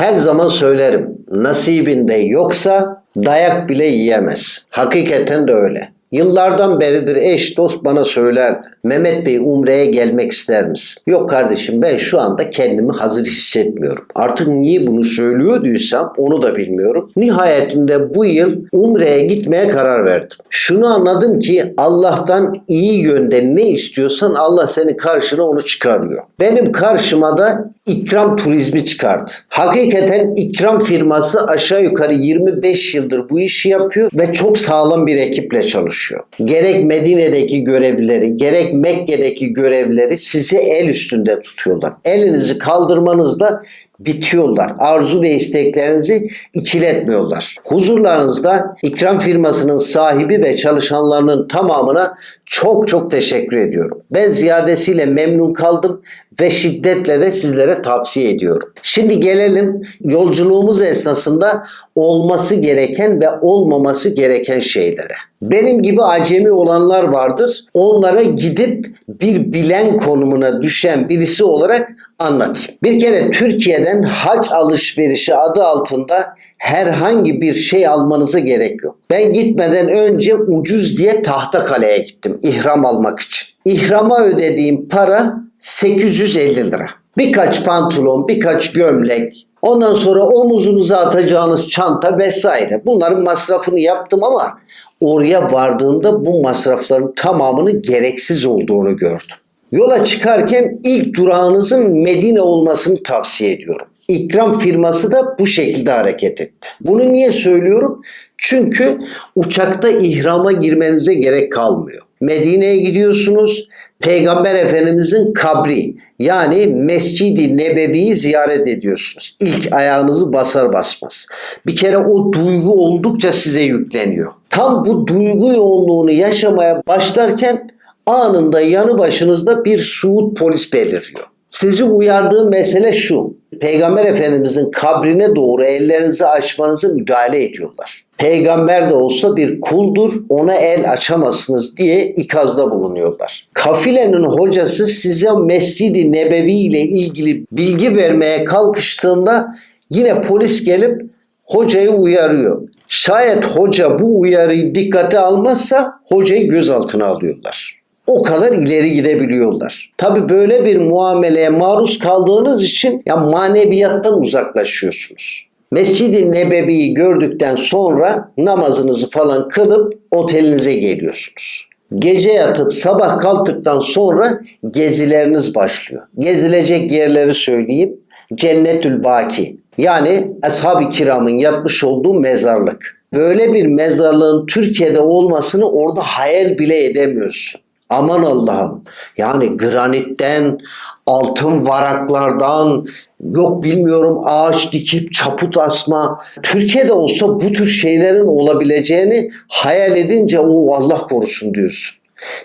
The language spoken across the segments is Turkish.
Her zaman söylerim. Nasibinde yoksa dayak bile yiyemez. Hakikaten de öyle. Yıllardan beridir eş dost bana söylerdi. Mehmet Bey Umre'ye gelmek ister misin? Yok kardeşim ben şu anda kendimi hazır hissetmiyorum. Artık niye bunu söylüyorduysam onu da bilmiyorum. Nihayetinde bu yıl Umre'ye gitmeye karar verdim. Şunu anladım ki Allah'tan iyi yönde ne istiyorsan Allah seni karşına onu çıkarıyor. Benim karşıma da ikram turizmi çıkardı. Hakikaten ikram firması aşağı yukarı 25 yıldır bu işi yapıyor ve çok sağlam bir ekiple çalışıyor. Gerek Medine'deki görevlileri, gerek Mekke'deki görevlileri sizi el üstünde tutuyorlar. Elinizi kaldırmanızda bitiyorlar. Arzu ve isteklerinizi ikiletmiyorlar. Huzurlarınızda ikram firmasının sahibi ve çalışanlarının tamamına çok çok teşekkür ediyorum. Ben ziyadesiyle memnun kaldım ve şiddetle de sizlere tavsiye ediyorum. Şimdi gelelim yolculuğumuz esnasında olması gereken ve olmaması gereken şeylere. Benim gibi acemi olanlar vardır. Onlara gidip bir bilen konumuna düşen birisi olarak anlatayım. Bir kere Türkiye'den hac alışverişi adı altında herhangi bir şey almanıza gerek yok. Ben gitmeden önce ucuz diye Tahtakale'ye gittim ihram almak için. İhrama ödediğim para 850 lira. Birkaç pantolon, birkaç gömlek, ondan sonra omuzunuza atacağınız çanta vesaire. Bunların masrafını yaptım ama oraya vardığımda bu masrafların tamamının gereksiz olduğunu gördüm. Yola çıkarken ilk durağınızın Medine olmasını tavsiye ediyorum. İkram firması da bu şekilde hareket etti. Bunu niye söylüyorum? Çünkü uçakta ihrama girmenize gerek kalmıyor. Medine'ye gidiyorsunuz. Peygamber Efendimizin kabri yani Mescid-i Nebevi'yi ziyaret ediyorsunuz. İlk ayağınızı basar basmaz. Bir kere o duygu oldukça size yükleniyor. Tam bu duygu yoğunluğunu yaşamaya başlarken anında yanı başınızda bir Suud polis beliriyor. Sizi uyardığı mesele şu. Peygamber Efendimizin kabrine doğru ellerinizi açmanızı müdahale ediyorlar. Peygamber de olsa bir kuldur, ona el açamazsınız diye ikazda bulunuyorlar. Kafilenin hocası size Mescid-i Nebevi ile ilgili bilgi vermeye kalkıştığında yine polis gelip hocayı uyarıyor. Şayet hoca bu uyarıyı dikkate almazsa hocayı gözaltına alıyorlar o kadar ileri gidebiliyorlar. Tabi böyle bir muameleye maruz kaldığınız için ya maneviyattan uzaklaşıyorsunuz. Mescid-i Nebevi'yi gördükten sonra namazınızı falan kılıp otelinize geliyorsunuz. Gece yatıp sabah kalktıktan sonra gezileriniz başlıyor. Gezilecek yerleri söyleyeyim. Cennetül Baki yani Ashab-ı Kiram'ın yatmış olduğu mezarlık. Böyle bir mezarlığın Türkiye'de olmasını orada hayal bile edemiyorsun. Aman Allah'ım. Yani granitten, altın varaklardan, yok bilmiyorum ağaç dikip çaput asma. Türkiye'de olsa bu tür şeylerin olabileceğini hayal edince o Allah korusun diyorsun.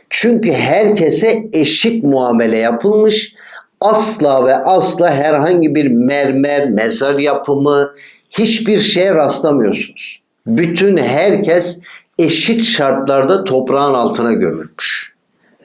Çünkü herkese eşit muamele yapılmış. Asla ve asla herhangi bir mermer, mezar yapımı hiçbir şeye rastlamıyorsunuz. Bütün herkes eşit şartlarda toprağın altına gömülmüş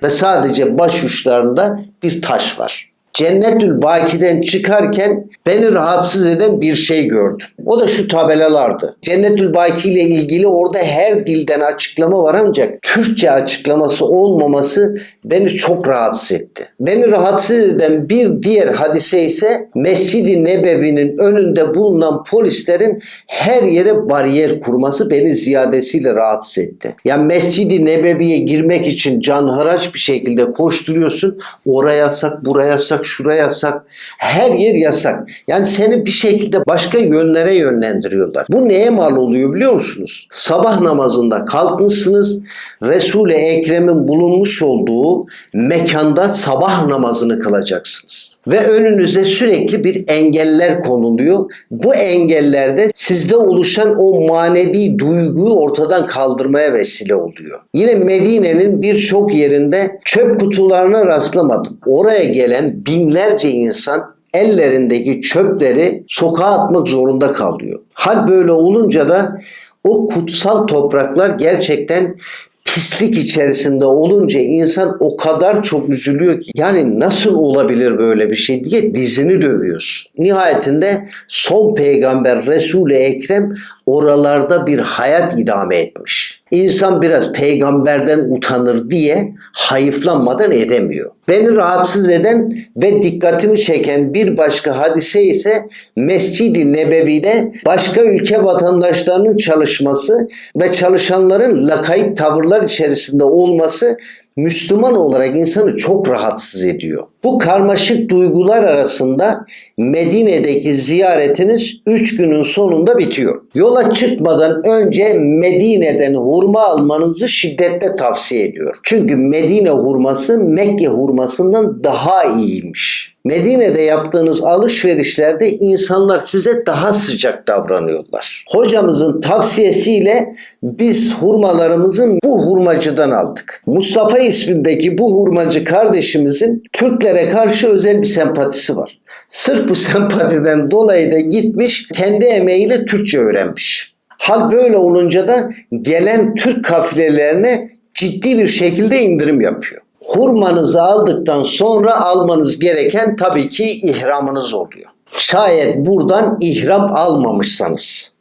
ve sadece baş uçlarında bir taş var. Cennetül Baki'den çıkarken beni rahatsız eden bir şey gördüm. O da şu tabelalardı. Cennetül Baki ile ilgili orada her dilden açıklama var ancak Türkçe açıklaması olmaması beni çok rahatsız etti. Beni rahatsız eden bir diğer hadise ise Mescid-i Nebevi'nin önünde bulunan polislerin her yere bariyer kurması beni ziyadesiyle rahatsız etti. Yani Mescid-i Nebevi'ye girmek için canhıraç bir şekilde koşturuyorsun. Oraya yasak, buraya yasak, şuraya yasak. Her yer yasak. Yani seni bir şekilde başka yönlere yönlendiriyorlar. Bu neye mal oluyor biliyor musunuz? Sabah namazında kalkmışsınız. Resul-i Ekrem'in bulunmuş olduğu mekanda sabah namazını kılacaksınız. Ve önünüze sürekli bir engeller konuluyor. Bu engellerde sizde oluşan o manevi duyguyu ortadan kaldırmaya vesile oluyor. Yine Medine'nin birçok yerinde çöp kutularına rastlamadım. Oraya gelen binlerce insan ellerindeki çöpleri sokağa atmak zorunda kalıyor. Hal böyle olunca da o kutsal topraklar gerçekten pislik içerisinde olunca insan o kadar çok üzülüyor ki yani nasıl olabilir böyle bir şey diye dizini dövüyorsun. Nihayetinde son peygamber Resul-i Ekrem oralarda bir hayat idame etmiş. İnsan biraz peygamberden utanır diye hayıflanmadan edemiyor. Beni rahatsız eden ve dikkatimi çeken bir başka hadise ise Mescid-i Nebevi'de başka ülke vatandaşlarının çalışması ve çalışanların lakayt tavırlar içerisinde olması Müslüman olarak insanı çok rahatsız ediyor. Bu karmaşık duygular arasında Medine'deki ziyaretiniz 3 günün sonunda bitiyor. Yola çıkmadan önce Medine'den hurma almanızı şiddetle tavsiye ediyor. Çünkü Medine hurması Mekke hurmasından daha iyiymiş. Medine'de yaptığınız alışverişlerde insanlar size daha sıcak davranıyorlar. Hocamızın tavsiyesiyle biz hurmalarımızı bu hurmacıdan aldık. Mustafa ismindeki bu hurmacı kardeşimizin Türklere karşı özel bir sempatisi var. Sırf bu sempatiden dolayı da gitmiş kendi emeğiyle Türkçe öğrenmiş. Hal böyle olunca da gelen Türk kafilelerine ciddi bir şekilde indirim yapıyor. Hurmanızı aldıktan sonra almanız gereken tabii ki ihramınız oluyor. Şayet buradan ihram almamışsanız.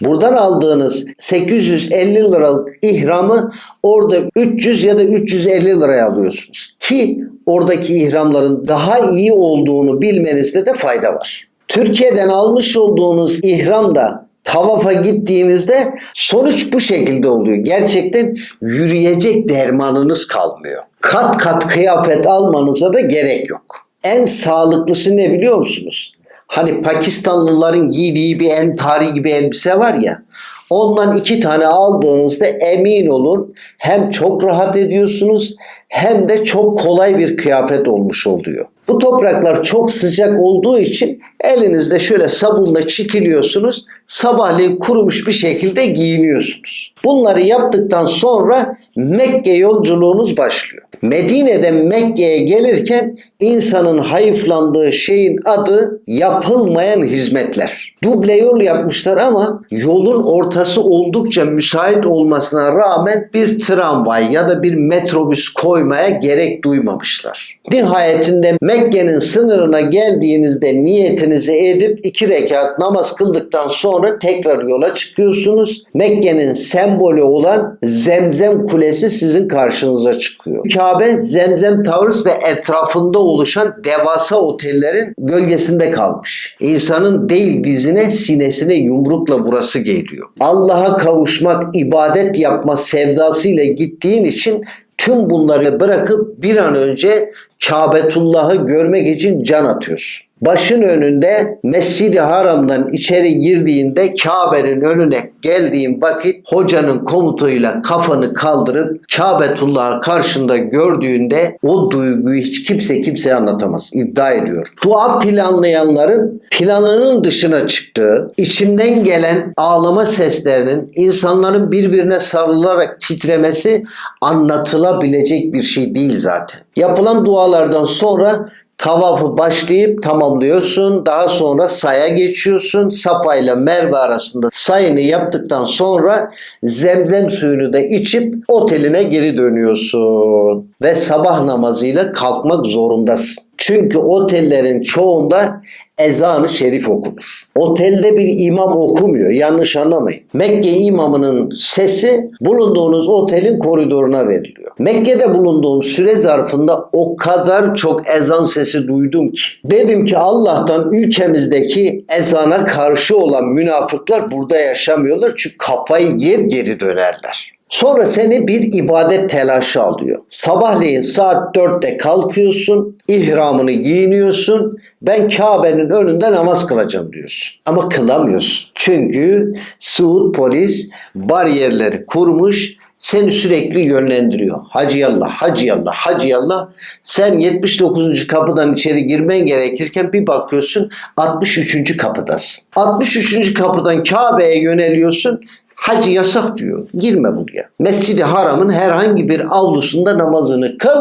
Buradan aldığınız 850 liralık ihramı orada 300 ya da 350 liraya alıyorsunuz. Ki oradaki ihramların daha iyi olduğunu bilmenizde de fayda var. Türkiye'den almış olduğunuz ihram da tavafa gittiğinizde sonuç bu şekilde oluyor. Gerçekten yürüyecek dermanınız kalmıyor. Kat kat kıyafet almanıza da gerek yok. En sağlıklısı ne biliyor musunuz? Hani Pakistanlıların giydiği bir entari gibi elbise var ya. Ondan iki tane aldığınızda emin olun hem çok rahat ediyorsunuz hem de çok kolay bir kıyafet olmuş oluyor. Bu topraklar çok sıcak olduğu için elinizde şöyle sabunla çitiliyorsunuz. Sabahleyin kurumuş bir şekilde giyiniyorsunuz. Bunları yaptıktan sonra Mekke yolculuğunuz başlıyor. Medine'den Mekke'ye gelirken insanın hayıflandığı şeyin adı yapılmayan hizmetler. Duble yol yapmışlar ama yolun ortası oldukça müsait olmasına rağmen bir tramvay ya da bir metrobüs koymaya gerek duymamışlar. Nihayetinde Mekke'nin sınırına geldiğinizde niyetinizi edip iki rekat namaz kıldıktan sonra tekrar yola çıkıyorsunuz. Mekke'nin sembolü olan Zemzem Kulesi sizin karşınıza çıkıyor. Kabe Zemzem Towers ve etrafında oluşan devasa otellerin gölgesinde kalmış. İnsanın değil dizine sinesine yumrukla vurası geliyor. Allah'a kavuşmak, ibadet yapma sevdasıyla gittiğin için tüm bunları bırakıp bir an önce Kabetullah'ı görmek için can atıyorsun. Başın önünde Mescid-i Haram'dan içeri girdiğinde Kabe'nin önüne geldiğin vakit hocanın komutuyla kafanı kaldırıp Kabetullah'ı karşında gördüğünde o duyguyu hiç kimse kimseye anlatamaz. İddia ediyor. Dua planlayanların planının dışına çıktığı, içimden gelen ağlama seslerinin insanların birbirine sarılarak titremesi anlatılabilecek bir şey değil zaten. Yapılan dualardan sonra tavafı başlayıp tamamlıyorsun. Daha sonra saya geçiyorsun. Safa ile Merve arasında sayını yaptıktan sonra zemzem suyunu da içip oteline geri dönüyorsun. Ve sabah namazıyla kalkmak zorundasın. Çünkü otellerin çoğunda ezanı şerif okunur. Otelde bir imam okumuyor. Yanlış anlamayın. Mekke imamının sesi bulunduğunuz otelin koridoruna veriliyor. Mekke'de bulunduğum süre zarfında o kadar çok ezan sesi duydum ki. Dedim ki Allah'tan ülkemizdeki ezana karşı olan münafıklar burada yaşamıyorlar. Çünkü kafayı yer geri dönerler. Sonra seni bir ibadet telaşı alıyor. Sabahleyin saat 4'te kalkıyorsun, ihramını giyiniyorsun. Ben Kabe'nin önünde namaz kılacağım diyorsun. Ama kılamıyorsun. Çünkü Suud polis bariyerleri kurmuş seni sürekli yönlendiriyor. Hacı yallah, hacı yallah, hacı yallah. Sen 79. kapıdan içeri girmen gerekirken bir bakıyorsun 63. kapıdasın. 63. kapıdan Kabe'ye yöneliyorsun. Hacı yasak diyor. Girme buraya. Mescid-i Haram'ın herhangi bir avlusunda namazını kıl,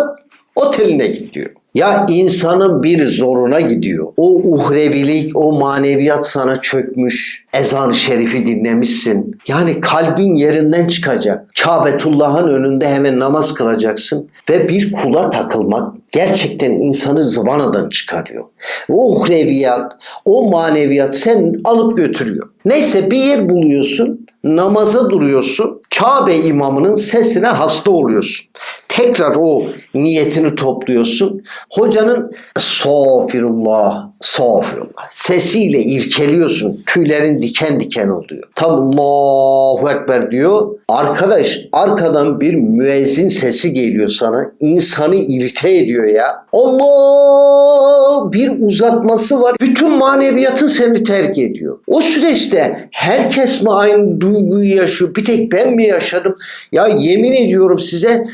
oteline git diyor. Ya insanın bir zoruna gidiyor. O uhrevilik, o maneviyat sana çökmüş. Ezan-ı şerifi dinlemişsin. Yani kalbin yerinden çıkacak. Kabetullah'ın önünde hemen namaz kılacaksın. Ve bir kula takılmak gerçekten insanı zıvanadan çıkarıyor. O uhreviyat, o maneviyat sen alıp götürüyor. Neyse bir yer buluyorsun, namaza duruyorsun. Kabe imamının sesine hasta oluyorsun. Tekrar o niyetini topluyorsun. Hocanın safirullah, safirullah sesiyle irkeliyorsun. Tüylerin diken diken oluyor. Tam Allahu Ekber diyor. Arkadaş arkadan bir müezzin sesi geliyor sana. İnsanı irite ediyor ya. Allah bir uzatması var. Bütün maneviyatın seni terk ediyor. O süreçte herkes mi aynı duyguyu yaşıyor? Bir tek ben mi yaşadım? Ya yemin ediyorum size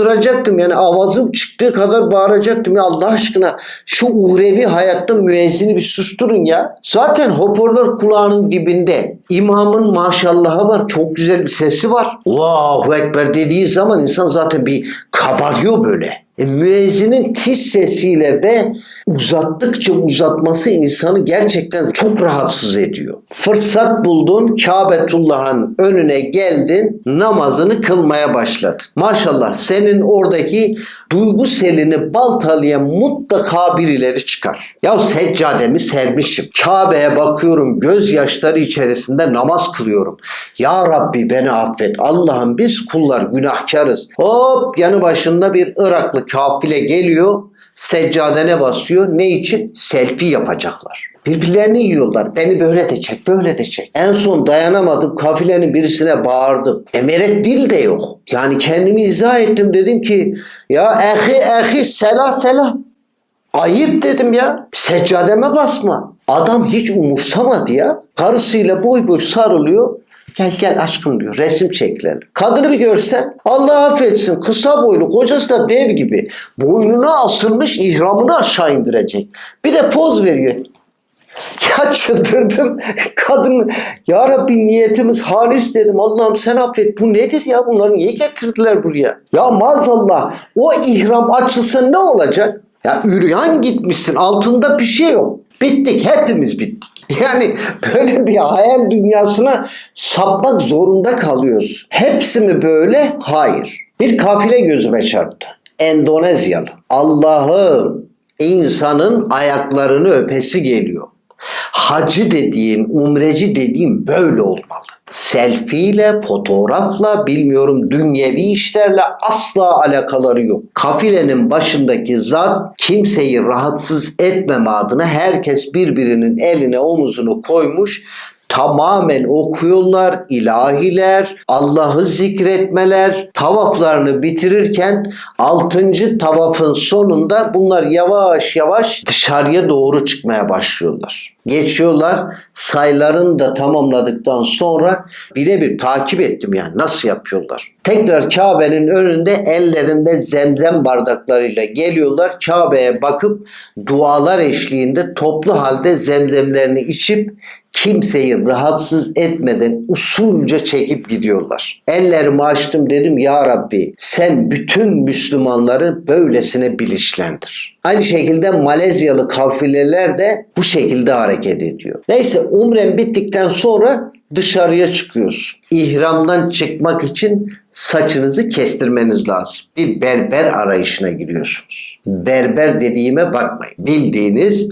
çıldıracaktım. Yani avazım çıktığı kadar bağıracaktım. Ya Allah aşkına şu uhrevi hayatta müezzini bir susturun ya. Zaten hoparlör kulağının dibinde. İmamın maşallahı var. Çok güzel bir sesi var. Allahu Ekber dediği zaman insan zaten bir kabarıyor böyle. E, müezzinin tiz sesiyle ve uzattıkça uzatması insanı gerçekten çok rahatsız ediyor. Fırsat buldun, Kabetullah'ın önüne geldin, namazını kılmaya başladın. Maşallah senin oradaki duygu selini baltalayan mutlaka birileri çıkar. Ya seccademi sermişim. Kabe'ye bakıyorum gözyaşları içerisinde namaz kılıyorum. Ya Rabbi beni affet. Allah'ım biz kullar günahkarız. Hop yanı başında bir Iraklı kafile geliyor. Seccadene basıyor. Ne için? Selfie yapacaklar. Birbirlerini yiyorlar. Beni böyle de çek, böyle de çek. En son dayanamadım. Kafilenin birisine bağırdım. Emeret dil de yok. Yani kendimi izah ettim. Dedim ki ya ehi ehi selah selah. Ayıp dedim ya. Seccademe basma. Adam hiç umursamadı ya. Karısıyla boy boy sarılıyor. Gel gel aşkım diyor. Resim çekilelim. Kadını bir görsen Allah affetsin. Kısa boylu kocası da dev gibi. Boynuna asılmış ihramını aşağı indirecek. Bir de poz veriyor. Ya çıldırdım. Kadın ya Rabbi niyetimiz halis dedim. Allah'ım sen affet. Bu nedir ya? Bunları niye getirdiler buraya? Ya maazallah o ihram açılsa ne olacak? Ya üryan gitmişsin. Altında bir şey yok. Bittik. Hepimiz bittik. Yani böyle bir hayal dünyasına sapmak zorunda kalıyoruz. Hepsi mi böyle? Hayır. Bir kafile gözüme çarptı. Endonezyalı. Allah'ım insanın ayaklarını öpesi geliyor. Hacı dediğin, umreci dediğin böyle olmalı. Selfie ile, fotoğrafla, bilmiyorum dünyevi işlerle asla alakaları yok. Kafilenin başındaki zat kimseyi rahatsız etmeme adına herkes birbirinin eline omuzunu koymuş tamamen okuyorlar, ilahiler, Allah'ı zikretmeler, tavaflarını bitirirken 6. tavafın sonunda bunlar yavaş yavaş dışarıya doğru çıkmaya başlıyorlar. Geçiyorlar, sayılarını da tamamladıktan sonra birebir takip ettim yani nasıl yapıyorlar. Tekrar Kabe'nin önünde ellerinde zemzem bardaklarıyla geliyorlar. Kabe'ye bakıp dualar eşliğinde toplu halde zemzemlerini içip kimseyi rahatsız etmeden usulca çekip gidiyorlar. Ellerimi açtım dedim ya Rabbi sen bütün Müslümanları böylesine bilinçlendir. Aynı şekilde Malezyalı kafileler de bu şekilde hareket ediyor. Neyse umrem bittikten sonra dışarıya çıkıyorsun. İhramdan çıkmak için saçınızı kestirmeniz lazım. Bir berber arayışına giriyorsunuz. Berber dediğime bakmayın. Bildiğiniz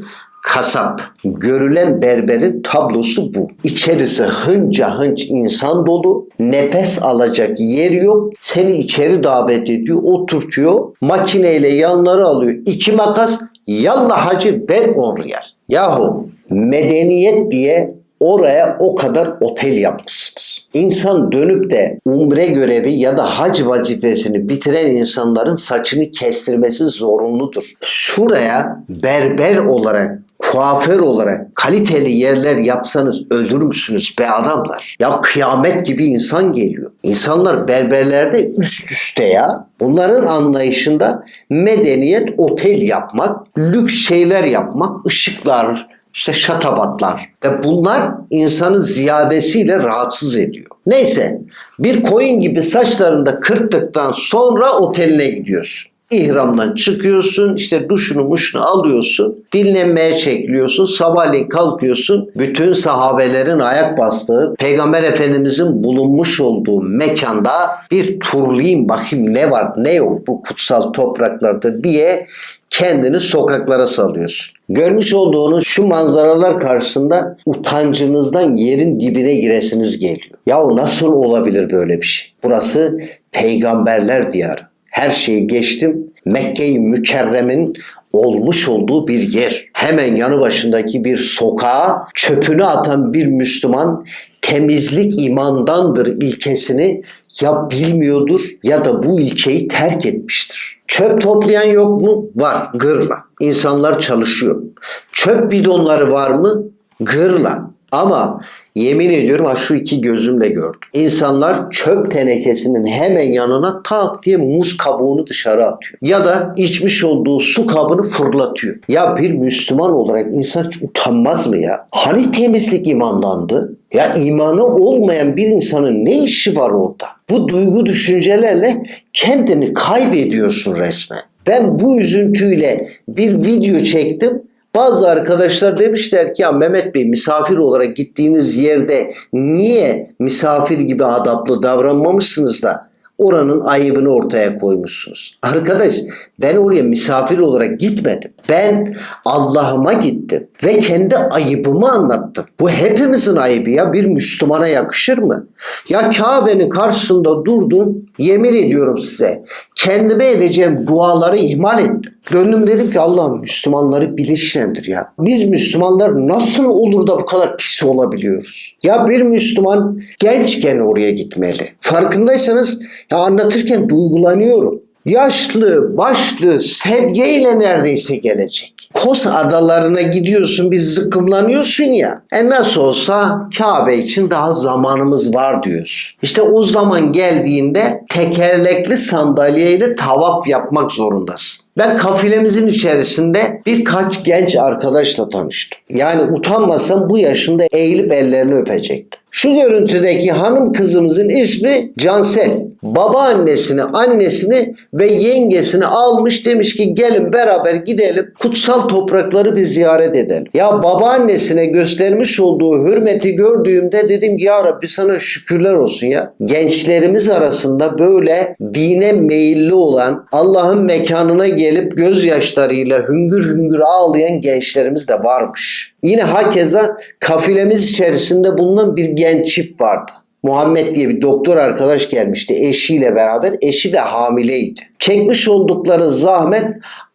kasap. Görülen berberin tablosu bu. İçerisi hınca hınç insan dolu. Nefes alacak yer yok. Seni içeri davet ediyor. Oturtuyor. Makineyle yanları alıyor. İki makas. Yallah hacı ver 10 riyal. Yahu medeniyet diye oraya o kadar otel yapmışsınız. İnsan dönüp de umre görevi ya da hac vazifesini bitiren insanların saçını kestirmesi zorunludur. Şuraya berber olarak kuaför olarak kaliteli yerler yapsanız öldürür müsünüz be adamlar? Ya kıyamet gibi insan geliyor. İnsanlar berberlerde üst üste ya. Bunların anlayışında medeniyet otel yapmak, lüks şeyler yapmak, ışıklar, işte şatabatlar ve bunlar insanı ziyadesiyle rahatsız ediyor. Neyse bir koyun gibi saçlarında kırptıktan sonra oteline gidiyorsun. İhramdan çıkıyorsun, işte duşunu muşunu alıyorsun, dinlenmeye çekiliyorsun, sabahleyin kalkıyorsun. Bütün sahabelerin ayak bastığı, Peygamber Efendimizin bulunmuş olduğu mekanda bir turlayayım bakayım ne var ne yok bu kutsal topraklarda diye kendini sokaklara salıyorsun. Görmüş olduğunuz şu manzaralar karşısında utancınızdan yerin dibine giresiniz geliyor. Ya o nasıl olabilir böyle bir şey? Burası peygamberler diyarı. Her şeyi geçtim. Mekke-i Mükerrem'in olmuş olduğu bir yer. Hemen yanı başındaki bir sokağa çöpünü atan bir Müslüman temizlik imandandır ilkesini ya bilmiyordur ya da bu ilkeyi terk etmiştir. Çöp toplayan yok mu? Var. Gırla. İnsanlar çalışıyor. Çöp bidonları var mı? Gırla. Ama yemin ediyorum ha şu iki gözümle gördüm. İnsanlar çöp tenekesinin hemen yanına tak diye muz kabuğunu dışarı atıyor. Ya da içmiş olduğu su kabını fırlatıyor. Ya bir Müslüman olarak insan hiç utanmaz mı ya? Hani temizlik imandandı? Ya imanı olmayan bir insanın ne işi var orada? Bu duygu düşüncelerle kendini kaybediyorsun resmen. Ben bu üzüntüyle bir video çektim. Bazı arkadaşlar demişler ki ya Mehmet Bey misafir olarak gittiğiniz yerde niye misafir gibi adaplı davranmamışsınız da oranın ayıbını ortaya koymuşsunuz. Arkadaş ben oraya misafir olarak gitmedim. Ben Allah'ıma gittim ve kendi ayıbımı anlattım. Bu hepimizin ayıbı ya bir Müslümana yakışır mı? Ya Kabe'nin karşısında durdum yemin ediyorum size kendime edeceğim duaları ihmal ettim. Döndüm dedim ki Allah'ım Müslümanları bilinçlendir ya. Biz Müslümanlar nasıl olur da bu kadar pis olabiliyoruz? Ya bir Müslüman gençken oraya gitmeli. Farkındaysanız ya anlatırken duygulanıyorum. Yaşlı, başlı, sedyeyle neredeyse gelecek. Kos adalarına gidiyorsun bir zıkkımlanıyorsun ya. E nasıl olsa Kabe için daha zamanımız var diyorsun. İşte o zaman geldiğinde tekerlekli sandalyeyle tavaf yapmak zorundasın. Ben kafilemizin içerisinde birkaç genç arkadaşla tanıştım. Yani utanmasam bu yaşında eğilip ellerini öpecektim. Şu görüntüdeki hanım kızımızın ismi Cansel. Babaannesini, annesini ve yengesini almış demiş ki gelin beraber gidelim kutsal toprakları bir ziyaret edelim. Ya babaannesine göstermiş olduğu hürmeti gördüğümde dedim ki ya Rabbi sana şükürler olsun ya. Gençlerimiz arasında böyle dine meyilli olan Allah'ın mekanına gelip gözyaşlarıyla hüngür hüngür ağlayan gençlerimiz de varmış. Yine hakeza kafilemiz içerisinde bulunan bir genç çift vardı. Muhammed diye bir doktor arkadaş gelmişti eşiyle beraber. Eşi de hamileydi. Çekmiş oldukları zahmet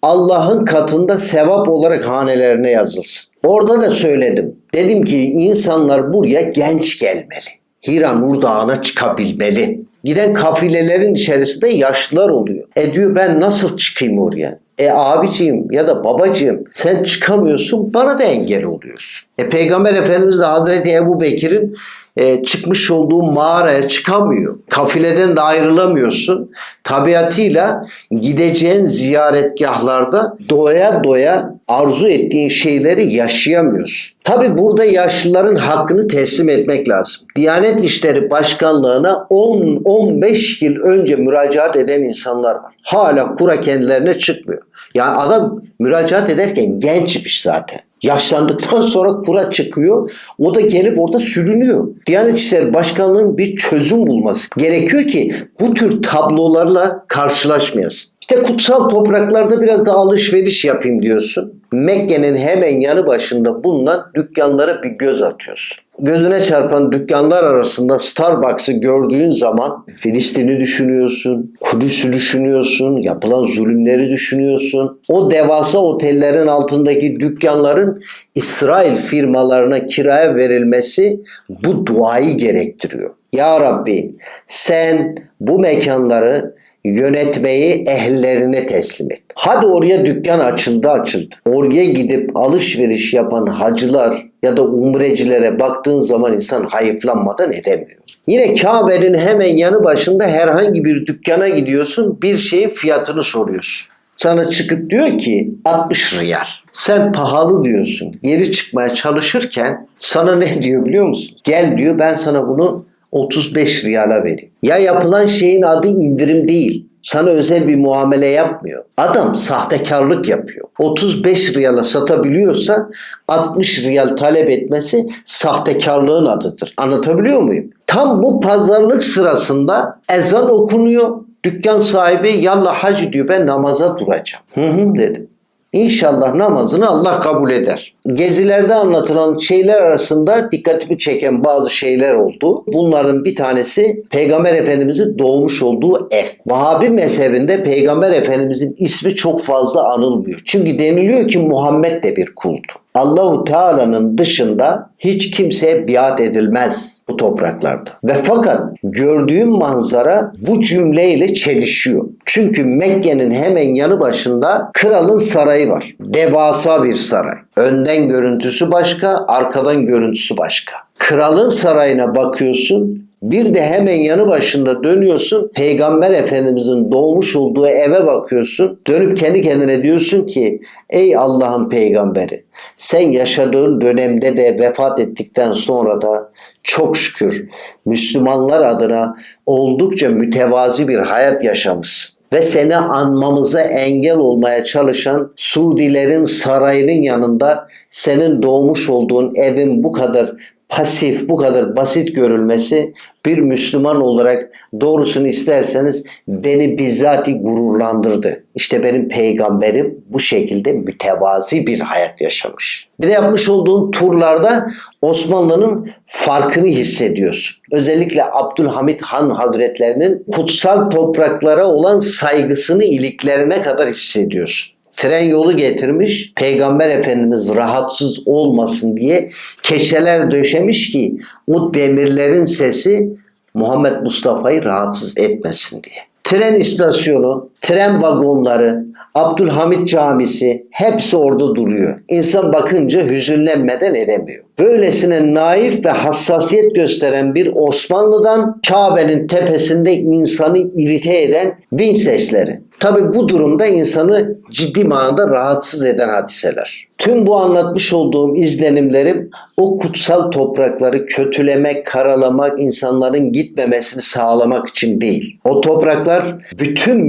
Allah'ın katında sevap olarak hanelerine yazılsın. Orada da söyledim. Dedim ki insanlar buraya genç gelmeli. Hira Nur Dağı'na çıkabilmeli. Giden kafilelerin içerisinde yaşlılar oluyor. E diyor ben nasıl çıkayım oraya? E abiciğim ya da babacığım sen çıkamıyorsun bana da engel oluyorsun. E Peygamber Efendimiz de Hazreti Ebu Bekir'in e, çıkmış olduğu mağaraya çıkamıyor. Kafileden de ayrılamıyorsun. Tabiatıyla gideceğin ziyaretgahlarda doya doya arzu ettiğin şeyleri yaşayamıyorsun. Tabi burada yaşlıların hakkını teslim etmek lazım. Diyanet İşleri Başkanlığı'na 10-15 yıl önce müracaat eden insanlar var. Hala kura kendilerine çıkmıyor. Yani adam müracaat ederken gençmiş zaten. Yaşlandıktan sonra kura çıkıyor. O da gelip orada sürünüyor. Diyanet İşleri Başkanlığı'nın bir çözüm bulması gerekiyor ki bu tür tablolarla karşılaşmayasın. İşte kutsal topraklarda biraz da alışveriş yapayım diyorsun. Mekke'nin hemen yanı başında bulunan dükkanlara bir göz atıyorsun. Gözüne çarpan dükkanlar arasında Starbucks'ı gördüğün zaman Filistin'i düşünüyorsun, Kudüs'ü düşünüyorsun, yapılan zulümleri düşünüyorsun. O devasa otellerin altındaki dükkanların İsrail firmalarına kiraya verilmesi bu duayı gerektiriyor. Ya Rabbi sen bu mekanları yönetmeyi ehillerine teslim et. Hadi oraya dükkan açıldı açıldı. Oraya gidip alışveriş yapan hacılar ya da umrecilere baktığın zaman insan hayıflanmadan edemiyor. Yine Kabe'nin hemen yanı başında herhangi bir dükkana gidiyorsun bir şeyin fiyatını soruyorsun. Sana çıkıp diyor ki 60 riyal. Sen pahalı diyorsun. Geri çıkmaya çalışırken sana ne diyor biliyor musun? Gel diyor ben sana bunu 35 riyala vereyim. Ya yapılan şeyin adı indirim değil. Sana özel bir muamele yapmıyor. Adam sahtekarlık yapıyor. 35 riyala satabiliyorsa 60 riyal talep etmesi sahtekarlığın adıdır. Anlatabiliyor muyum? Tam bu pazarlık sırasında ezan okunuyor. Dükkan sahibi yallah hacı diyor ben namaza duracağım. Hı hı dedim. İnşallah namazını Allah kabul eder. Gezilerde anlatılan şeyler arasında dikkatimi çeken bazı şeyler oldu. Bunların bir tanesi Peygamber Efendimizin doğmuş olduğu ev. Vahabi mezhebinde Peygamber Efendimizin ismi çok fazla anılmıyor. Çünkü deniliyor ki Muhammed de bir kuldu. Allahu Teala'nın dışında hiç kimseye biat edilmez bu topraklarda. Ve fakat gördüğüm manzara bu cümleyle çelişiyor. Çünkü Mekke'nin hemen yanı başında kralın sarayı var. Devasa bir saray. Önden görüntüsü başka, arkadan görüntüsü başka. Kralın sarayına bakıyorsun, bir de hemen yanı başında dönüyorsun. Peygamber Efendimizin doğmuş olduğu eve bakıyorsun. Dönüp kendi kendine diyorsun ki ey Allah'ın peygamberi sen yaşadığın dönemde de vefat ettikten sonra da çok şükür Müslümanlar adına oldukça mütevazi bir hayat yaşamışsın ve seni anmamıza engel olmaya çalışan Suudilerin sarayının yanında senin doğmuş olduğun evin bu kadar pasif, bu kadar basit görülmesi bir Müslüman olarak doğrusunu isterseniz beni bizzati gururlandırdı. İşte benim peygamberim bu şekilde mütevazi bir hayat yaşamış. Bir de yapmış olduğum turlarda Osmanlı'nın farkını hissediyorsun. Özellikle Abdülhamit Han Hazretlerinin kutsal topraklara olan saygısını iliklerine kadar hissediyorsun tren yolu getirmiş. Peygamber Efendimiz rahatsız olmasın diye keçeler döşemiş ki o demirlerin sesi Muhammed Mustafa'yı rahatsız etmesin diye. Tren istasyonu, tren vagonları, Abdülhamit Camisi hepsi orada duruyor. İnsan bakınca hüzünlenmeden edemiyor. Böylesine naif ve hassasiyet gösteren bir Osmanlı'dan Kabe'nin tepesinde insanı irite eden vinç sesleri. Tabi bu durumda insanı ciddi manada rahatsız eden hadiseler. Tüm bu anlatmış olduğum izlenimlerim o kutsal toprakları kötülemek, karalamak, insanların gitmemesini sağlamak için değil. O topraklar bütün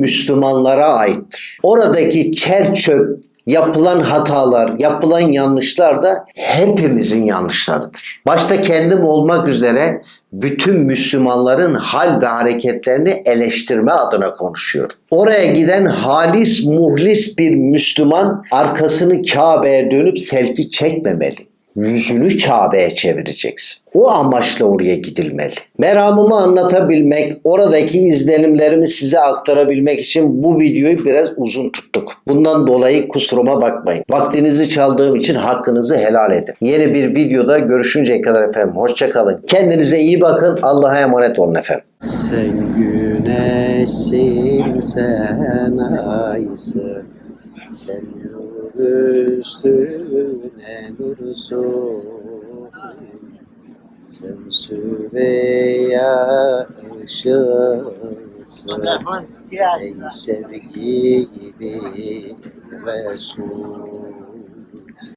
Müslümanlara aittir. Oradaki çer çöp, yapılan hatalar, yapılan yanlışlar da hepimizin yanlışlarıdır. Başta kendim olmak üzere bütün Müslümanların hal ve hareketlerini eleştirme adına konuşuyorum. Oraya giden halis muhlis bir Müslüman arkasını Kabe'ye dönüp selfie çekmemeli. Yüzünü Kabe'ye çevireceksin. O amaçla oraya gidilmeli. Meramımı anlatabilmek, oradaki izlenimlerimi size aktarabilmek için bu videoyu biraz uzun tuttuk. Bundan dolayı kusuruma bakmayın. Vaktinizi çaldığım için hakkınızı helal edin. Yeni bir videoda görüşünceye kadar efendim. Hoşçakalın. Kendinize iyi bakın. Allah'a emanet olun efendim. Sen güneşsin, sen aysın. Sen üstüne nursun. Sen Süreyya ışığısın Ey sevgili Resul